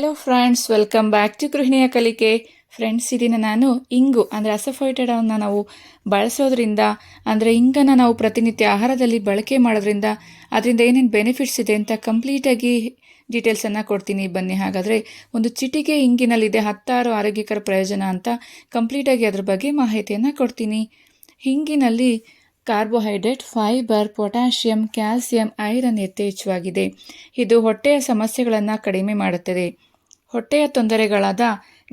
Hello friends welcome back to ಗೃಹಿಣಿಯ ಕಲಿಕೆ friends ಇದನ್ನ ನಾನು ಇಂಗು, ಅಂದರೆ ಅಸಫೈಟಡನ್ನು ನಾವು ಬಳಸೋದ್ರಿಂದ, ಅಂದರೆ ಇಂಗನ್ನು ನಾವು ಪ್ರತಿನಿತ್ಯ ಆಹಾರದಲ್ಲಿ ಬಳಕೆ ಮಾಡೋದ್ರಿಂದ, ಅದರಿಂದ ಏನೇನು ಬೆನಿಫಿಟ್ಸ್ ಇದೆ ಅಂತ ಕಂಪ್ಲೀಟಾಗಿ ಡೀಟೇಲ್ಸನ್ನು ಕೊಡ್ತೀನಿ. ಬನ್ನಿ, ಹಾಗಾದರೆ ಒಂದು ಚಿಟಿಕೆ ಇಂಗಿನಲ್ಲಿದೆ ಹತ್ತಾರು ಆರೋಗ್ಯಕರ ಪ್ರಯೋಜನ ಅಂತ ಕಂಪ್ಲೀಟಾಗಿ ಅದ್ರ ಬಗ್ಗೆ ಮಾಹಿತಿಯನ್ನು ಕೊಡ್ತೀನಿ. ಹಿಂಗಿನಲ್ಲಿ carbohydrate fibre potassium calcium iron ಯಥೇಚ್ಛವಾಗಿದೆ. ಇದು ಹೊಟ್ಟೆಯ ಸಮಸ್ಯೆಗಳನ್ನು ಕಡಿಮೆ ಮಾಡುತ್ತದೆ. ಹೊಟ್ಟೆಯ ತೊಂದರೆಗಳಾದ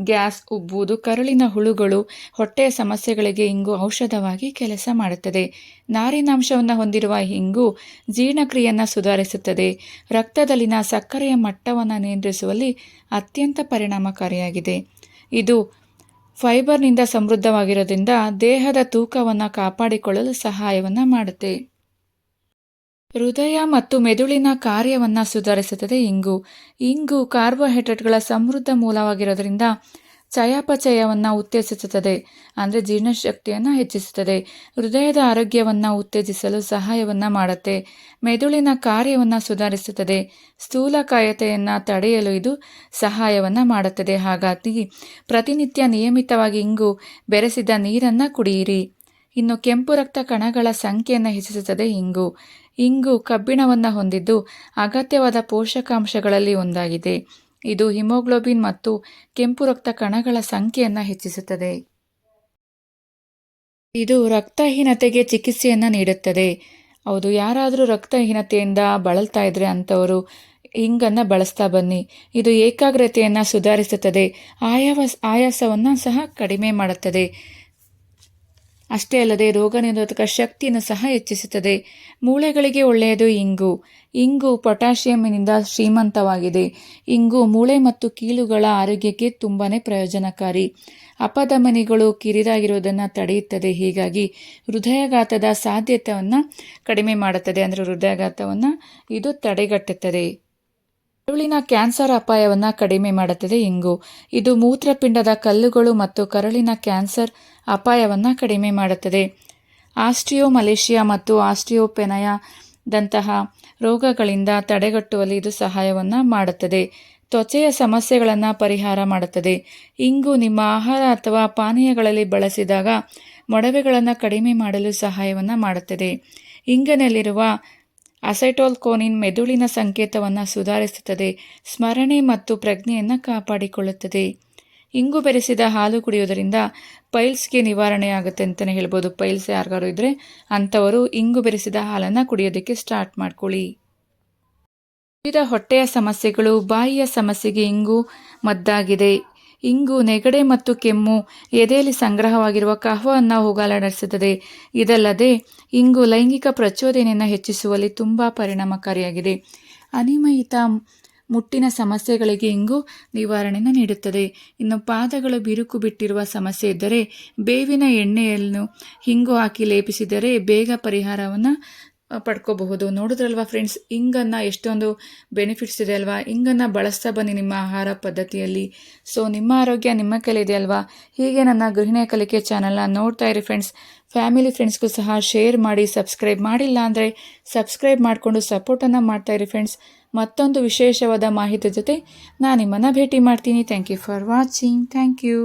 ಗ್ಯಾಸ್, ಉಬ್ಬುವುದು, ಕರುಳಿನ ಹುಳುಗಳು ಹೊಟ್ಟೆಯ ಸಮಸ್ಯೆಗಳಿಗೆ ಇಂಗು ಔಷಧವಾಗಿ ಕೆಲಸ ಮಾಡುತ್ತದೆ. ನಾರಿನಾಂಶವನ್ನು ಹೊಂದಿರುವ ಇಂಗು ಜೀರ್ಣಕ್ರಿಯೆಯನ್ನು ಸುಧಾರಿಸುತ್ತದೆ. ರಕ್ತದಲ್ಲಿನ ಸಕ್ಕರೆಯ ಮಟ್ಟವನ್ನು ನಿಯಂತ್ರಿಸುವಲ್ಲಿ ಅತ್ಯಂತ ಪರಿಣಾಮಕಾರಿಯಾಗಿದೆ. ಇದು ಫೈಬರ್ನಿಂದ ಸಮೃದ್ಧವಾಗಿರೋದ್ರಿಂದ ದೇಹದ ತೂಕವನ್ನು ಕಾಪಾಡಿಕೊಳ್ಳಲು ಸಹಾಯವನ್ನು ಮಾಡುತ್ತೆ. ಹೃದಯ ಮತ್ತು ಮೆದುಳಿನ ಕಾರ್ಯವನ್ನು ಸುಧಾರಿಸುತ್ತದೆ. ಇಂಗು ಇಂಗು ಕಾರ್ಬೋಹೈಡ್ರೇಟ್ಗಳ ಸಮೃದ್ಧ ಮೂಲವಾಗಿರೋದ್ರಿಂದ ಚಯಾಪಚಯವನ್ನು ಉತ್ತೇಜಿಸುತ್ತದೆ. ಅಂದರೆ ಜೀರ್ಣಶಕ್ತಿಯನ್ನು ಹೆಚ್ಚಿಸುತ್ತದೆ. ಹೃದಯದ ಆರೋಗ್ಯವನ್ನು ಉತ್ತೇಜಿಸಲು ಸಹಾಯವನ್ನು ಮಾಡುತ್ತೆ. ಮೆದುಳಿನ ಕಾರ್ಯವನ್ನು ಸುಧಾರಿಸುತ್ತದೆ. ಸ್ಥೂಲಕಾಯತೆಯನ್ನು ತಡೆಯಲು ಇದು ಸಹಾಯವನ್ನು ಮಾಡುತ್ತದೆ. ಹಾಗಾಗಿ ಪ್ರತಿನಿತ್ಯ ನಿಯಮಿತವಾಗಿ ಇಂಗು ಬೆರೆಸಿದ ನೀರನ್ನು ಕುಡಿಯಿರಿ. ಇನ್ನು ಕೆಂಪು ರಕ್ತ ಕಣಗಳ ಸಂಖ್ಯೆಯನ್ನು ಹೆಚ್ಚಿಸುತ್ತದೆ ಇಂಗು. ಇಂಗು ಕಬ್ಬಿಣವನ್ನು ಹೊಂದಿದ್ದು ಅಗತ್ಯವಾದ ಪೋಷಕಾಂಶಗಳಲ್ಲಿ ಒಂದಾಗಿದೆ. ಇದು ಹಿಮೋಗ್ಲೋಬಿನ್ ಮತ್ತು ಕೆಂಪು ರಕ್ತ ಕಣಗಳ ಸಂಖ್ಯೆಯನ್ನು ಹೆಚ್ಚಿಸುತ್ತದೆ. ಇದು ರಕ್ತಹೀನತೆಗೆ ಚಿಕಿತ್ಸೆಯನ್ನು ನೀಡುತ್ತದೆ. ಹೌದು, ಯಾರಾದರೂ ರಕ್ತಹೀನತೆಯಿಂದ ಬಳಲ್ತಾ ಇದ್ರೆ ಅಂಥವರು ಹಿಂಗನ್ನು ಬಳಸ್ತಾ ಬನ್ನಿ. ಇದು ಏಕಾಗ್ರತೆಯನ್ನು ಸುಧಾರಿಸುತ್ತದೆ. ಆಯಾವ, ಆಯಾಸವನ್ನು ಸಹ ಕಡಿಮೆ ಮಾಡುತ್ತದೆ. ಅಷ್ಟೇ ಅಲ್ಲದೆ ರೋಗ ನಿರೋಧಕ ಶಕ್ತಿಯನ್ನು ಸಹ ಹೆಚ್ಚಿಸುತ್ತದೆ. ಮೂಳೆಗಳಿಗೆ ಒಳ್ಳೆಯದು ಇಂಗು. ಇಂಗು ಪೊಟ್ಯಾಷಿಯಂನಿಂದ ಶ್ರೀಮಂತವಾಗಿದೆ. ಇಂಗು ಮೂಳೆ ಮತ್ತು ಕೀಲುಗಳ ಆರೋಗ್ಯಕ್ಕೆ ತುಂಬಾ ಪ್ರಯೋಜನಕಾರಿ. ಅಪಧಮನಿಗಳು ಕಿರಿದಾಗಿರುವುದನ್ನು ತಡೆಯುತ್ತದೆ. ಹೀಗಾಗಿ ಹೃದಯಾಘಾತದ ಸಾಧ್ಯತೆಯನ್ನು ಕಡಿಮೆ ಮಾಡುತ್ತದೆ. ಅಂದರೆ ಹೃದಯಘಾತವನ್ನು ಇದು ತಡೆಗಟ್ಟುತ್ತದೆ. ಕರುಳಿನ ಕ್ಯಾನ್ಸರ್ ಅಪಾಯವನ್ನು ಕಡಿಮೆ ಮಾಡುತ್ತದೆ ಇಂಗು. ಇದು ಮೂತ್ರಪಿಂಡದ ಕಲ್ಲುಗಳು ಮತ್ತು ಕರುಳಿನ ಕ್ಯಾನ್ಸರ್ ಅಪಾಯವನ್ನು ಕಡಿಮೆ ಮಾಡುತ್ತದೆ. ಆಸ್ಟಿಯೋ ಮಲೇಷಿಯಾ ಮತ್ತು ಆಸ್ಟಿಯೋಪೆನಯದಂತಹ ರೋಗಗಳಿಂದ ತಡೆಗಟ್ಟುವಲ್ಲಿ ಇದು ಸಹಾಯವನ್ನು ಮಾಡುತ್ತದೆ. ತ್ವಚೆಯ ಸಮಸ್ಯೆಗಳನ್ನು ಪರಿಹಾರ ಮಾಡುತ್ತದೆ. ಇಂಗು ನಿಮ್ಮ ಆಹಾರ ಅಥವಾ ಪಾನೀಯಗಳಲ್ಲಿ ಬಳಸಿದಾಗ ಮೊಡವೆಗಳನ್ನು ಕಡಿಮೆ ಮಾಡಲು ಸಹಾಯವನ್ನು ಮಾಡುತ್ತದೆ. ಇಂಗನಲ್ಲಿರುವ ಅಸೈಟೋಲ್ಕೋನಿನ್ ಮೆದುಳಿನ ಸಂಕೇತವನ್ನು ಸುಧಾರಿಸುತ್ತದೆ, ಸ್ಮರಣೆ ಮತ್ತು ಪ್ರಜ್ಞೆಯನ್ನು ಕಾಪಾಡಿಕೊಳ್ಳುತ್ತದೆ. ಇಂಗು ಬೆರೆಸಿದ ಹಾಲು ಕುಡಿಯೋದರಿಂದ ಪೈಲ್ಸ್ಗೆ ನಿವಾರಣೆ ಆಗುತ್ತೆ ಅಂತಲೇ ಹೇಳ್ಬೋದು. ಪೈಲ್ಸ್ ಯಾರಿಗಾರು ಇದ್ದರೆ ಅಂಥವರು ಇಂಗು ಬೆರೆಸಿದ ಹಾಲನ್ನು ಕುಡಿಯೋದಕ್ಕೆ ಸ್ಟಾರ್ಟ್ ಮಾಡ್ಕೊಳ್ಳಿ. ವಿವಿಧ ಹೊಟ್ಟೆಯ ಸಮಸ್ಯೆಗಳು, ಬಾಯಿಯ ಸಮಸ್ಯೆಗೆ ಇಂಗು ಮದ್ದಾಗಿದೆ. ಇಂಗು ನೆಗಡೆ ಮತ್ತು ಕೆಮ್ಮು ಎದೆಯಲ್ಲಿ ಸಂಗ್ರಹವಾಗಿರುವ ಕಹವನ್ನು ಹೋಗಲಾಡಿಸುತ್ತದೆ ಇದಲ್ಲದೆ, ಇಂಗು ಲೈಂಗಿಕ ಪ್ರಚೋದನೆಯನ್ನು ಹೆಚ್ಚಿಸುವಲ್ಲಿ ತುಂಬ ಪರಿಣಾಮಕಾರಿಯಾಗಿದೆ. ಅನಿಮಯಿತ ಮುಟ್ಟಿನ ಸಮಸ್ಯೆಗಳಿಗೆ ಇಂಗು ನಿವಾರಣೆಯನ್ನು ನೀಡುತ್ತದೆ. ಇನ್ನು ಪಾದಗಳು ಬಿರುಕು ಬಿಟ್ಟಿರುವ ಸಮಸ್ಯೆ ಇದ್ದರೆ ಬೇವಿನ ಎಣ್ಣೆಯನ್ನು ಹಿಂಗು ಹಾಕಿ ಲೇಪಿಸಿದರೆ ಬೇಗ ಪರಿಹಾರವನ್ನು ಪಡ್ಕೋಬಹುದು. ನೋಡಿದ್ರಲ್ವಾ ಫ್ರೆಂಡ್ಸ್ ಇಂಗನ್ನು ಎಷ್ಟೊಂದು ಬೆನಿಫಿಟ್ಸ್ ಇದೆ ಅಲ್ವಾ? ಇಂಗನ್ನು ಬಳಸ್ತಾ ಬನ್ನಿ ನಿಮ್ಮ ಆಹಾರ ಪದ್ಧತಿಯಲ್ಲಿ. ಸೊ ನಿಮ್ಮ ಆರೋಗ್ಯ ನಿಮ್ಮ ಇದೆ ಅಲ್ವಾ? ಹೀಗೆ ನನ್ನ ಗೃಹಿಣಿಯ ಕಲಿಕೆ ಚಾನಲ್ನ ನೋಡ್ತಾ ಇರಿ ಫ್ರೆಂಡ್ಸ್ ಫ್ಯಾಮಿಲಿ ಫ್ರೆಂಡ್ಸ್ಗೂ ಸಹ ಶೇರ್ ಮಾಡಿ ಸಬ್ಸ್ಕ್ರೈಬ್ ಮಾಡಿಲ್ಲ ಅಂದರೆ ಸಬ್ಸ್ಕ್ರೈಬ್ ಮಾಡಿಕೊಂಡು ಸಪೋರ್ಟನ್ನು ಮಾಡ್ತಾ ಇರಿ ಫ್ರೆಂಡ್ಸ್ ಮತ್ತೊಂದು ವಿಶೇಷವಾದ ಮಾಹಿತಿ ಜೊತೆ ನಾನು ನಿಮ್ಮನ್ನು ಭೇಟಿ ಮಾಡ್ತೀನಿ. Thank you for watching thank you